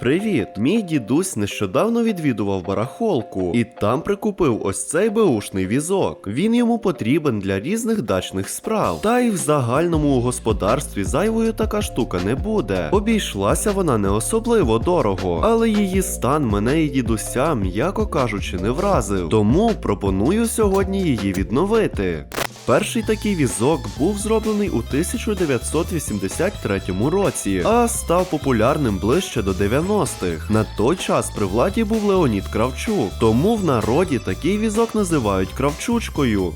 Привіт! Мій дідусь нещодавно відвідував барахолку і там прикупив ось цей беушний візок. Він йому потрібен для різних дачних справ. Та й в загальному господарстві зайвою така штука не буде. Обійшлася вона не особливо дорого, але її стан мене і дідуся, м'яко кажучи, не вразив. Тому пропоную сьогодні її відновити. Перший такий візок був зроблений у 1983 році, а став популярним ближче до 90-х. На той час при владі був Леонід Кравчук, тому в народі такий візок називають кравчучкою.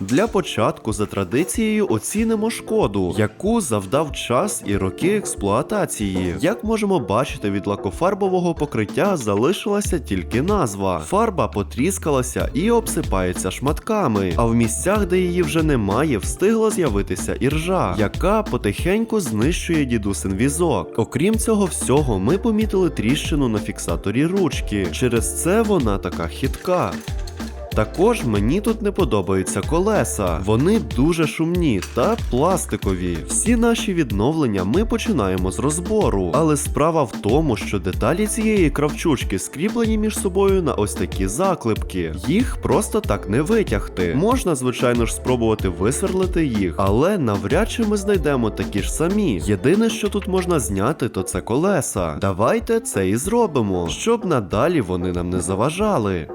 Для початку за традицією оцінимо шкоду, яку завдав час і роки експлуатації. Як можемо бачити, від лакофарбового покриття залишилася тільки назва. Фарба потріскалася і обсипається шматками, а в місцях, де її вже немає, встигла з'явитися іржа, яка потихеньку знищує дідусин візок. Окрім цього всього, ми помітили тріщину на фіксаторі ручки. Через це вона така хитка. Також мені тут не подобаються колеса. Вони дуже шумні та пластикові. Всі наші відновлення ми починаємо з розбору. Але справа в тому, що деталі цієї кравчучки скріплені між собою на ось такі заклепки. Їх просто так не витягти. Можна, звичайно ж, спробувати висверлити їх, але навряд чи ми знайдемо такі ж самі. Єдине, що тут можна зняти, то це колеса. Давайте це і зробимо, щоб надалі вони нам не заважали.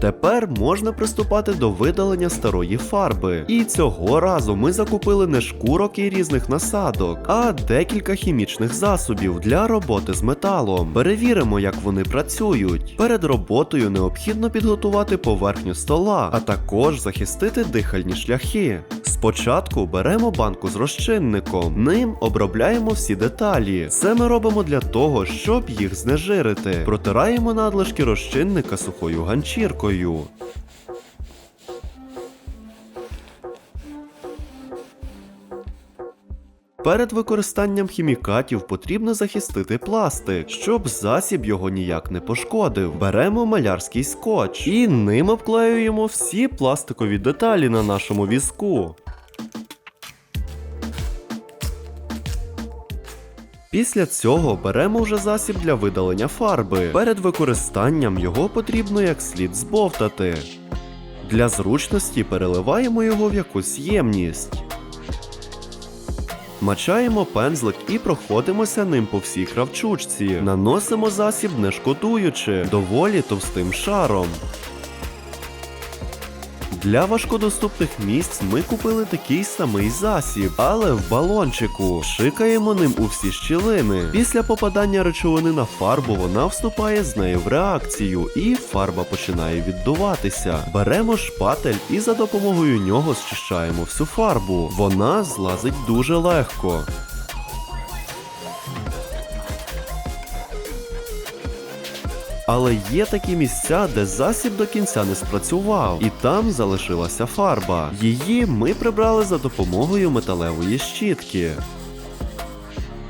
Тепер можна приступати до видалення старої фарби. І цього разу ми закупили не шкурок і різних насадок, а декілька хімічних засобів для роботи з металом. Перевіримо, як вони працюють. Перед роботою необхідно підготувати поверхню стола, а також захистити дихальні шляхи. Спочатку беремо банку з розчинником, ним обробляємо всі деталі. Це ми робимо для того, щоб їх знежирити. Протираємо надлишки розчинника сухою ганчіркою. Перед використанням хімікатів потрібно захистити пластик, щоб засіб його ніяк не пошкодив. Беремо малярський скотч і ним обклеюємо всі пластикові деталі на нашому візку. Після цього беремо вже засіб для видалення фарби. Перед використанням його потрібно як слід збовтати. Для зручності переливаємо його в якусь ємність. Мачаємо пензлик і проходимося ним по всій кравчучці. Наносимо засіб не шкодуючи, доволі товстим шаром. Для важкодоступних місць ми купили такий самий засіб, але в балончику. Шикаємо ним у всі щілини. Після попадання речовини на фарбу вона вступає з нею в реакцію, і фарба починає віддуватися. Беремо шпатель і за допомогою нього зчищаємо всю фарбу. Вона злазить дуже легко. Але є такі місця, де засіб до кінця не спрацював, і там залишилася фарба. Її ми прибрали за допомогою металевої щітки.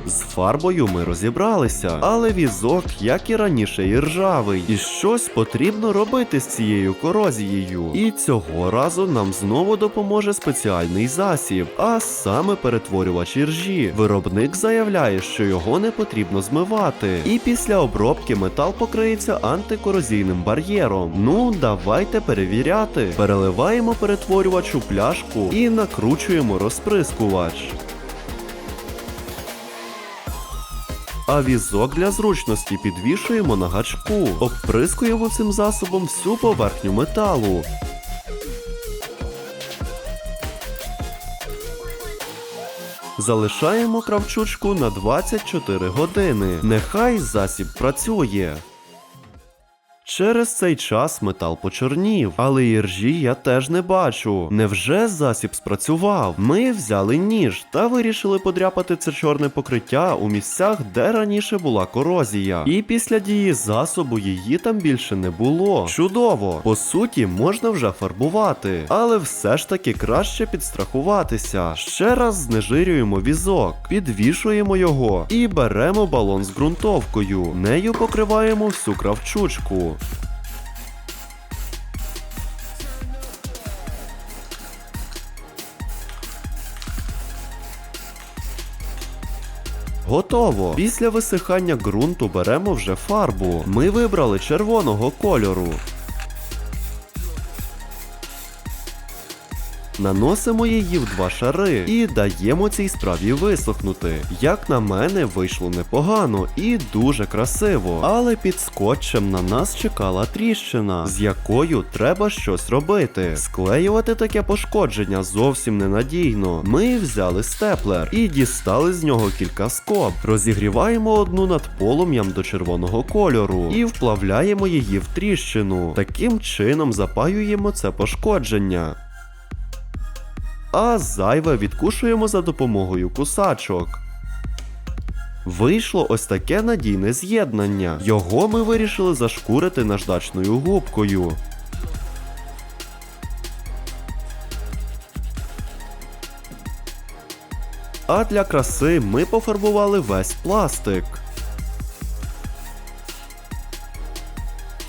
З фарбою ми розібралися, але візок, як і раніше, і ржавий, і щось потрібно робити з цією корозією. І цього разу нам знову допоможе спеціальний засіб, а саме перетворювач іржі. Виробник заявляє, що його не потрібно змивати, і після обробки метал покриється антикорозійним бар'єром. Ну, давайте перевіряти. Переливаємо перетворювач у пляшку і накручуємо розприскувач. А візок для зручності підвішуємо на гачку, обприскуємо цим засобом всю поверхню металу. Залишаємо кравчучку на 24 години. Нехай засіб працює. Через цей час метал почорнів, але іржі я теж не бачу. Невже засіб спрацював? Ми взяли ніж та вирішили подряпати це чорне покриття у місцях, де раніше була корозія. І після дії засобу її там більше не було. Чудово! По суті, можна вже фарбувати, але все ж таки краще підстрахуватися. Ще раз знежирюємо візок, підвішуємо його і беремо балон з ґрунтовкою. Нею покриваємо всю кравчучку. Готово. Після висихання ґрунту беремо вже фарбу. Ми вибрали червоного кольору. Наносимо її в два шари і даємо цій справі висохнути. Як на мене, вийшло непогано і дуже красиво. Але під скотчем на нас чекала тріщина, з якою треба щось робити. Склеювати таке пошкодження зовсім ненадійно. Ми взяли степлер і дістали з нього кілька скоб. Розігріваємо одну над полум'ям до червоного кольору і вплавляємо її в тріщину. Таким чином запаюємо це пошкодження а зайве відкушуємо за допомогою кусачок. Вийшло ось таке надійне з'єднання. Його ми вирішили зашкурити наждачною губкою. А для краси ми пофарбували весь пластик.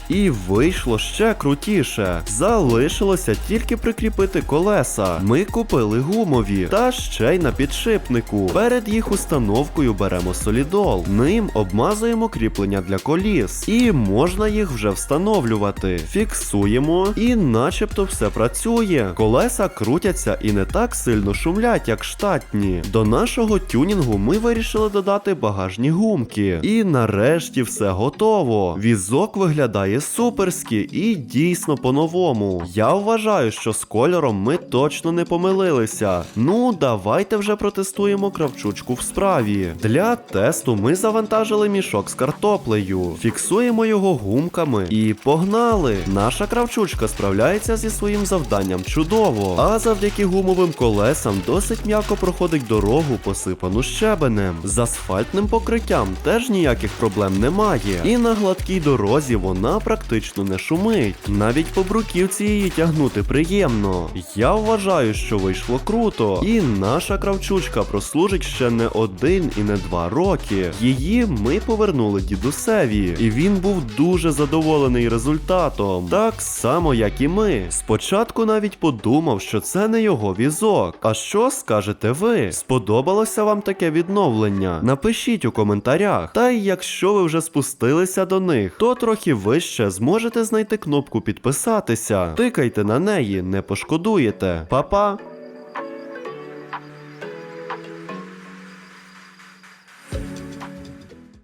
І вийшло ще крутіше. Залишилося тільки прикріпити колеса. Ми купили гумові та ще й на підшипнику. Перед їх установкою беремо солідол. Ним обмазуємо кріплення для коліс. І можна їх вже встановлювати. Фіксуємо, і начебто все працює. Колеса крутяться і не так сильно шумлять, як штатні. До нашого тюнінгу ми вирішили додати багажні гумки. І нарешті все готово. Візок виглядає суперськи і дійсно по-новому. Я вважаю, що з кольором ми точно не помилилися. Ну, давайте вже протестуємо кравчучку в справі. Для тесту ми завантажили мішок з картоплею, фіксуємо його гумками і погнали. Наша кравчучка справляється зі своїм завданням чудово, а завдяки гумовим колесам досить м'яко проходить дорогу, посипану щебенем. З асфальтним покриттям теж ніяких проблем немає. І на гладкій дорозі вона практично не шумить. Навіть по бруківці її тягнути приємно. Я вважаю, що вийшло круто. І наша кравчучка прослужить ще не один і не два роки. Її ми повернули дідусеві, і він був дуже задоволений результатом. Так само, як і ми. Спочатку навіть подумав, що це не його візок. А що скажете ви? Сподобалося вам таке відновлення? Напишіть у коментарях. Та й якщо ви вже спустилися до них, то трохи вище зможете знайти кнопку підписатися. Тикайте на неї, не пошкодуєте. Па-па!